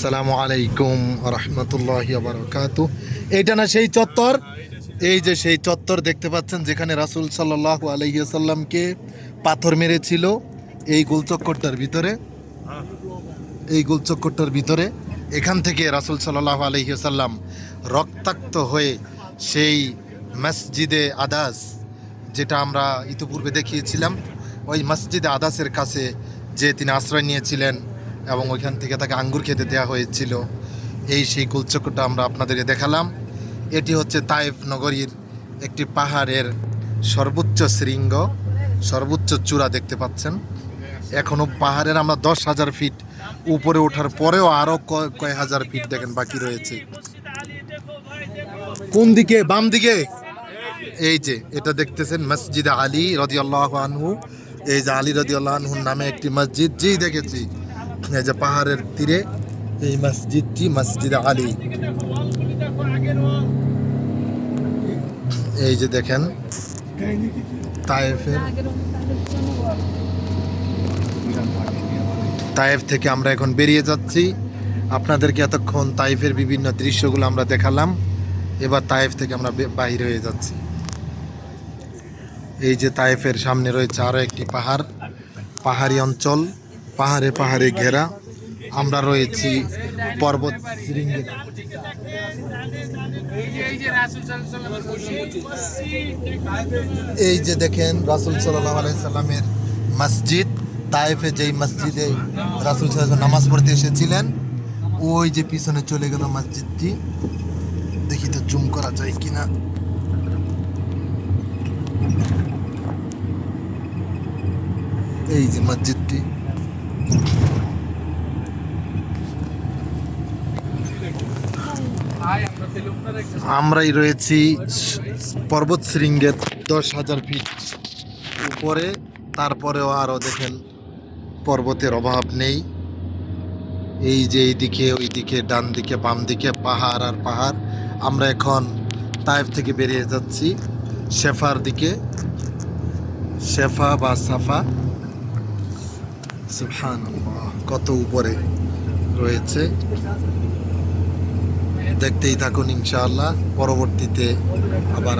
আসসালামু আলাইকুম রহমতুল্লাহ বারকাত। এইটা না সেই চত্বর? এই যে সেই চত্বর দেখতে পাচ্ছেন, যেখানে রাসুল সাল্লাহ আলহিসাল্লামকে পাথর মেরেছিল এই গোলচক্করটার ভিতরে। এই গোলচক্করটার ভিতরে। এখান থেকে রাসুল সাল্লাহ আলহিসাল্লাম রক্তাক্ত হয়ে সেই মসজিদে আদাস, যেটা আমরা ইতিপূর্বে দেখিয়েছিলাম, ওই মসজিদে আদাসের কাছে যে তিনি আশ্রয় নিয়েছিলেন এবং ওইখান থেকে তাকে আঙ্গুর খেতে দেওয়া হয়েছিল। এই সেই কুলচক্রটা আমরা আপনাদেরকে দেখালাম। এটি হচ্ছে তাইফ নগরীর একটি পাহাড়ের সর্বোচ্চ শৃঙ্গ, সর্বোচ্চ চূড়া দেখতে পাচ্ছেন। এখনও পাহাড়ের আমরা দশ হাজার ফিট উপরে ওঠার পরেও আরও কয় হাজার ফিট দেখেন বাকি রয়েছে। কোন দিকে? বাম দিকে? এই যে, এটা দেখতেছেন মসজিদ আলী রদিয়াল্লাহ আনহু। এই যে আলী রদিয়াল্লাহ আনহুর নামে একটি মসজিদ। যেই দেখেছি। যে পাহাড়ের তীরে এই মসজিদটি, মসজিদ আলী। এই যে দেখেন, তায়েফের তায়েফ থেকে আমরা এখন বেরিয়ে যাচ্ছি। আপনাদেরকে এতক্ষণ তাইফের বিভিন্ন দৃশ্যগুলো আমরা দেখালাম। এবার তায়েফ থেকে আমরা বাহির হয়ে যাচ্ছি। এই যে তায়েফের সামনে রয়েছে আরও একটি পাহাড়, পাহাড়ি অঞ্চল। পাহাড়ে পাহাড়ে ঘেরা। আমরা রয়েছি পর্বত শৃঙ্গে। এই যে দেখেন রাসুল সাল্লাহ আলাইসাল্লামের মসজিদ তায়েফে যেই মসজিদে রাসুল সাল্লাহ নামাজ পড়তে এসেছিলেন, ওই যে পিছনে চলে গেল মসজিদটি। দেখি তো জুম করা যায় কিনা। এই যে মসজিদটি। আমরাই রয়েছি পর্বত শৃঙ্গের দশ হাজার ফিট উপরে। তারপরেও আরও দেখেন পর্বতের অভাব নেই। এই যে এইদিকে, ওইদিকে ডান দিকে বাম দিকে পাহাড় আর পাহাড়। আমরা এখন তাইফ থেকে বেরিয়ে যাচ্ছি শেফার দিকে। শেফা বা সাফা। কত উপরে রয়েছে? দেখতেই থাকুন ইনশাআল্লাহ পরবর্তীতে আবার